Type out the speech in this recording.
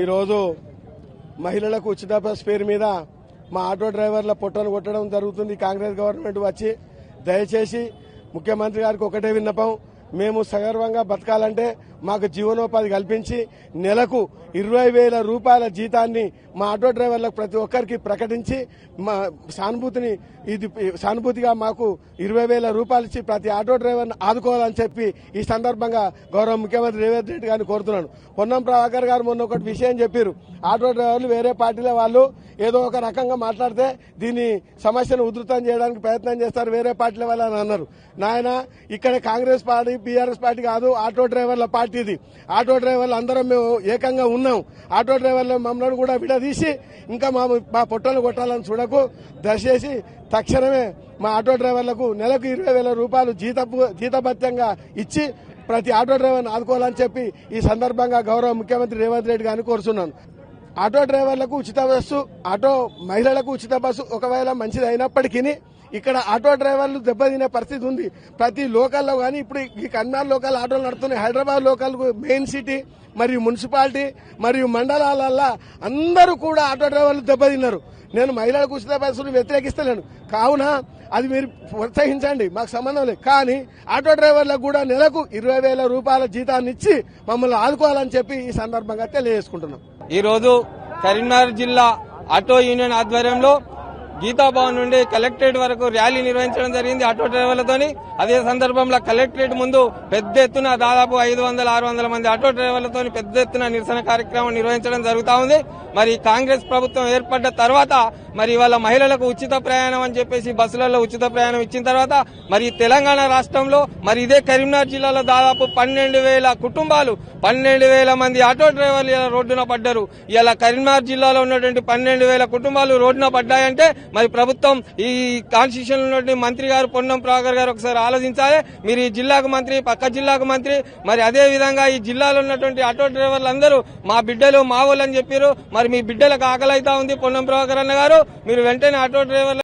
ఈరోజు మహిళలకు ఉచిత బస్ పేరు మీద మా ఆటో డ్రైవర్ల పొట్టను కొట్టడం జరుగుతుంది. కాంగ్రెస్ గవర్నమెంట్ వచ్చి దయచేసి ముఖ్యమంత్రి గారికి ఒకటే విన్నపం. మేము సగర్వంగా బతకాలంటే మాకు జీవనోపాధి కల్పించి నెలకు ఇరవై వేల రూపాయల జీతాన్ని మా ఆటో డ్రైవర్లకు ప్రతి ఒక్కరికి ప్రకటించి మా సానుభూతిని ఇది సానుభూతిగా మాకు ఇరవై వేల రూపాయలు ఇచ్చి ప్రతి ఆటో డ్రైవర్ని ఆదుకోవాలని చెప్పి ఈ సందర్భంగా గౌరవ ముఖ్యమంత్రి రేవంత్ రెడ్డి గారిని కోరుతున్నాను. పొన్నం ప్రభాకర్ గారు మొన్న ఒకటి విషయం చెప్పారు. ఆటో డ్రైవర్లు వేరే పార్టీల వాళ్ళు ఏదో ఒక రకంగా మాట్లాడితే దీన్ని సమస్యను ఉధృతం చేయడానికి ప్రయత్నం చేస్తారు వేరే పార్టీల వాళ్ళు అని అన్నారు. నాయన ఇక్కడ Congress party B R S party కాదు ఆటో డ్రైవర్ల పార్టీ ఇది ఆటో డ్రైవర్లు అందరం మేము ఏకంగా ఉన్నాం. ఆటో డ్రైవర్లు మమ్మల్ని కూడా విడదీసి ఇంకా మా మా పొట్టలు కొట్టాలని చూడకు. దయచేసి తక్షణమే మా ఆటో డ్రైవర్లకు నెలకు ఇరవై వేల రూపాయలు జీతపు జీతభత్యంగా ఇచ్చి ప్రతి ఆటో డ్రైవర్ని ఆదుకోవాలని చెప్పి ఈ సందర్భంగా గౌరవ ముఖ్యమంత్రి రేవంత్ రెడ్డి గారిని కోరుతున్నాను ఆటో డ్రైవర్లకు ఉచిత బస్సు ఆటో మహిళలకు ఉచిత బస్సు ఒకవేళ మంచిది అయినప్పటికీ ఇక్కడ ఆటో డ్రైవర్లు దెబ్బతినే పరిస్థితి ఉంది. ప్రతి లోకల్లో కానీ ఇప్పుడు ఈ కన్నార్ లోకల్ ఆటోలు నడుస్తున్నాయి హైదరాబాద్ లోకల్ మెయిన్ సిటీ మరియు మున్సిపాలిటీ మరియు మండలాలల్లో అందరూ కూడా ఆటో డ్రైవర్లు దెబ్బతిన్నారు. నేను మహిళలకు ఉచిత బస్సును వ్యతిరేకిస్తలేను. కావున అది మీరు ప్రోత్సహించండి. మాకు సంబంధం లేదు. కానీ ఆటో డ్రైవర్లకు కూడా నెలకు ఇరవై వేల రూపాయల జీతాన్ని ఇచ్చి మమ్మల్ని ఆదుకోవాలని చెప్పి ఈ సందర్భంగా తెలియజేసుకుంటున్నాం. ఈరోజు కరీంనగర్ జిల్లా ఆటో యూనియన్ ఆధ్వర్యంలో గీతాభవన్ నుండి కలెక్టరేట్ వరకు ర్యాలీ నిర్వహించడం జరిగింది ఆటో డ్రైవర్లతోని. అదే సందర్భంలో కలెక్టరేట్ ముందు పెద్ద ఎత్తున దాదాపు ఐదు వందల ఆరు వందల మంది ఆటో డ్రైవర్లతోని పెద్ద ఎత్తున నిరసన కార్యక్రమం నిర్వహించడం జరుగుతా ఉంది. మరి కాంగ్రెస్ ప్రభుత్వం ఏర్పడ్డ తర్వాత మరి వాళ్ళ మహిళలకు ఉచిత ప్రయాణం అని చెప్పేసి బస్సులలో ఉచిత ప్రయాణం ఇచ్చిన తర్వాత మరి తెలంగాణ రాష్ట్రంలో మరి ఇదే కరీంనగర్ జిల్లాలో దాదాపు పన్నెండు వేల కుటుంబాలు పన్నెండు వేల మంది ఆటో డ్రైవర్లు ఇలా రోడ్డున పడ్డారు. ఇలా కరీంనగర్ జిల్లాలో ఉన్నటువంటి పన్నెండు వేల కుటుంబాలు రోడ్డున పడ్డాయంటే మరి ప్రభుత్వం ఈ కాన్స్టిట్యూషన్ ఉన్నటువంటి మంత్రి గారు పొన్నం ప్రాగర్ గారు ఒకసారి ఆలోచించాలి. మీరు ఈ జిల్లాకు మంత్రి పక్క జిల్లాకు మంత్రి మరి అదే విధంగా ఈ జిల్లాలో ఉన్నటువంటి ఆటో డ్రైవర్లు అందరూ మా బిడ్డలు మా వాళ్ళు అని చెప్పారు మరి మీ బిడ్డలకు ఆకలి ఉంది పొన్నం ప్రభాకర్ అన్న గారు. మీరు వెంటనే ఆటో డ్రైవర్ల